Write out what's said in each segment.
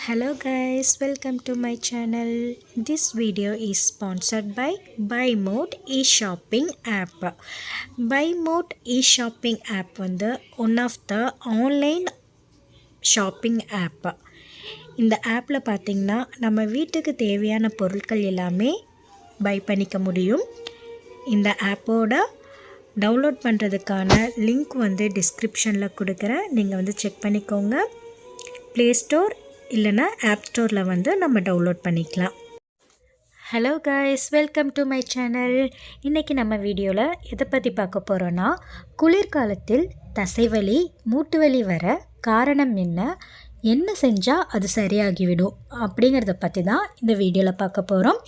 Hello guys, welcome to my channel. This video is sponsored by BuyMode e-shopping app. BuyMode e-shopping app வந்து one of the online shopping app இந்த ஆப்பில் பார்த்திங்கன்னா நம்ம வீட்டுக்கு தேவையான பொருட்கள் எல்லாமே பை பண்ணிக்க முடியும் இந்த ஆப்போட டவுன்லோட் பண்ணுறதுக்கான லிங்க் வந்து டிஸ்கிரிப்ஷனில் கொடுக்குறேன் நீங்கள் வந்து செக் பண்ணிக்கோங்க ப்ளே ஸ்டோர் இல்லைன்னா ஆப் ஸ்டோரில் வந்து நம்ம டவுன்லோட் பண்ணிக்கலாம். Hello guys welcome to my channel இன்றைக்கி நம்ம வீடியோவில் எதை பற்றி பார்க்க போகிறோன்னா குளிர்காலத்தில் தசைவலி மூட்டு வலி வர காரணம் என்ன? என்ன செஞ்சால் அது சரியாகிவிடும்? அப்படிங்கிறத பற்றி தான் இந்த வீடியோவில் பார்க்க போகிறோம்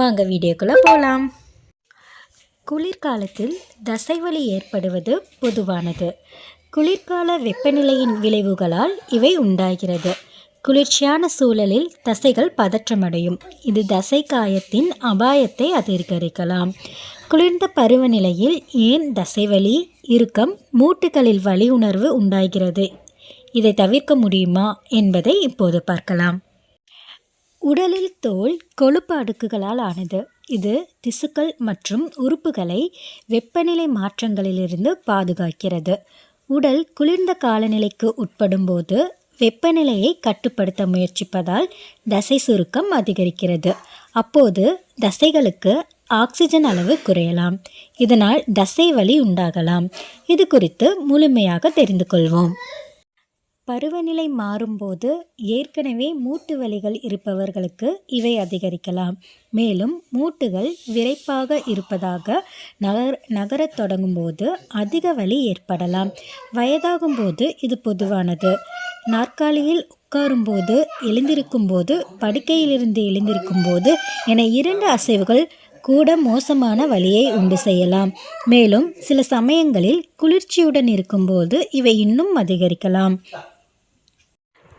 வாங்க வீடியோக்குள்ளே போகலாம் குளிர்காலத்தில் தசைவலி ஏற்படுவது பொதுவானது. குளிர்கால வெப்பநிலையின் விளைவுகளால் இவை உண்டாகிறது. குளிர்ச்சியான சூழலில் தசைகள் பதற்றமடையும். இது தசை காயத்தின் அபாயத்தை அதிகரிக்கலாம். குளிர்ந்த பருவநிலையில் ஏன் தசைவலி இறுக்கம் மூட்டுகளில் வலி உணர்வு உண்டாகிறது? இதை தவிர்க்க முடியுமா என்பதை இப்போது பார்க்கலாம். உடலில் தோல் கொழுப்பு அடுக்குகளால் ஆனது. இது திசுக்கள் மற்றும் உறுப்புகளை வெப்பநிலை மாற்றங்களிலிருந்து பாதுகாக்கிறது. உடல் குளிர்ந்த காலநிலைக்கு உட்படும்போது வெப்பநிலையை கட்டுப்படுத்த முயற்சிப்பதால் தசை சுருக்கம் அதிகரிக்கிறது. அப்போது தசைகளுக்கு ஆக்சிஜன் அளவு குறையலாம். இதனால் தசை வலி உண்டாகலாம். இது குறித்து முழுமையாக தெரிந்து கொள்வோம். பருவநிலை மாறும்போது ஏற்கனவே மூட்டு வலிகள் இருப்பவர்களுக்கு இவை அதிகரிக்கலாம். மேலும் மூட்டுகள் விரைப்பாக இருப்பதாக நகர் நகரத் தொடங்கும்போது அதிக வலி ஏற்படலாம். வயதாகும்போது இது பொதுவானது. நாற்காலியில் உட்காரும்போது எழுந்திருக்கும்போது படுக்கையிலிருந்து எழுந்திருக்கும்போது என இரண்டு அசைவுகள் கூட மோசமான வலியை உண்டு செய்யலாம். மேலும் சில சமயங்களில் குளிர்ச்சியுடன் இருக்கும்போது இவை இன்னும் அதிகரிக்கலாம்.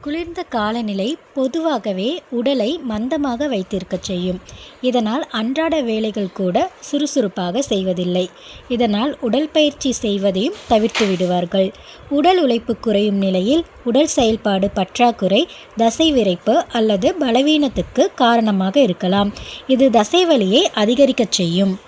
குளிர்ந்த காலநிலை பொதுவாகவே உடலை மந்தமாக வைத்திருக்க செய்யும். இதனால் அன்றாட வேலைகள் கூட சுறுசுறுப்பாக செய்வதில்லை. இதனால் உடல் பயிற்சி செய்வதையும் தவிர்த்து விடுவார்கள். உடல் உழைப்பு குறையும் நிலையில் உடல் செயல்பாடு பற்றாக்குறை தசை விரைப்பு அல்லது பலவீனத்துக்கு காரணமாக இருக்கலாம். இது தசை வலியை அதிகரிக்கச் செய்யும்.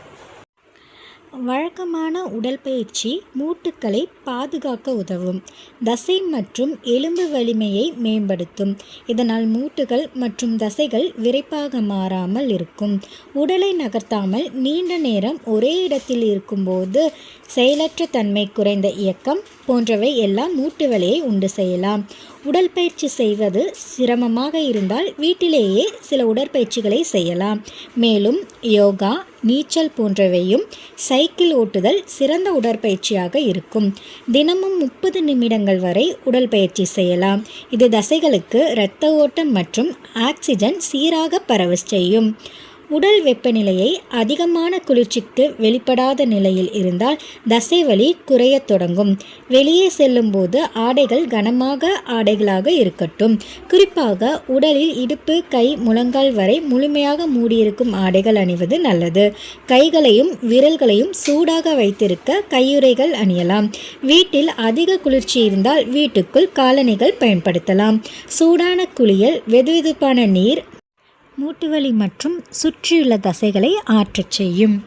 வழக்கமான உடற்பயிற்சி மூட்டுக்களை பாதுகாக்க உதவும் தசை மற்றும் எலும்பு வலிமையை மேம்படுத்தும். இதனால் மூட்டுகள் மற்றும் தசைகள் விரைப்பாக மாறாமல் இருக்கும். உடலை நகர்த்தாமல் நீண்ட நேரம் ஒரே இடத்தில் இருக்கும்போது செயலற்ற தன்மை குறைந்த இயக்கம் போன்றவை எல்லாம் மூட்டு வலியை உண்டு செய்யலாம். உடற்பயிற்சி செய்வது சிரமமாக இருந்தால் வீட்டிலேயே சில உடற்பயிற்சிகளை செய்யலாம். மேலும் யோகா நீச்சல் போன்றவையும் சைக்கிள் ஓட்டுதல் சிறந்த உடற்பயிற்சியாக இருக்கும். தினமும் முப்பது நிமிடங்கள் வரை உடற்பயிற்சி செய்யலாம். இது தசைகளுக்கு இரத்த ஓட்டம் மற்றும் ஆக்சிஜன் சீராக பரவ செய்யும். உடல் வெப்பநிலையை அதிகமான குளிர்ச்சிக்கு வெளிப்படாத நிலையில் இருந்தால் தசைவலி குறையத் தொடங்கும். வெளியே செல்லும்போது ஆடைகள் கனமாக ஆடைகளாக இருக்கட்டும். குறிப்பாக உடலில் இடுப்பு கை முழங்கால் வரை முழுமையாக மூடியிருக்கும் ஆடைகள் அணிவது நல்லது. கைகளையும் விரல்களையும் சூடாக வைத்திருக்க கையுறைகள் அணியலாம். வீட்டில் அதிக குளிர்ச்சி இருந்தால் வீட்டுக்குள் காலணிகள் பயன்படுத்தலாம். சூடான குளியல் வெதுவெதுப்பான நீர் மூட்டுவலி மற்றும் சுற்றியுள்ள தசைகளை ஆற்றச் செய்யும்.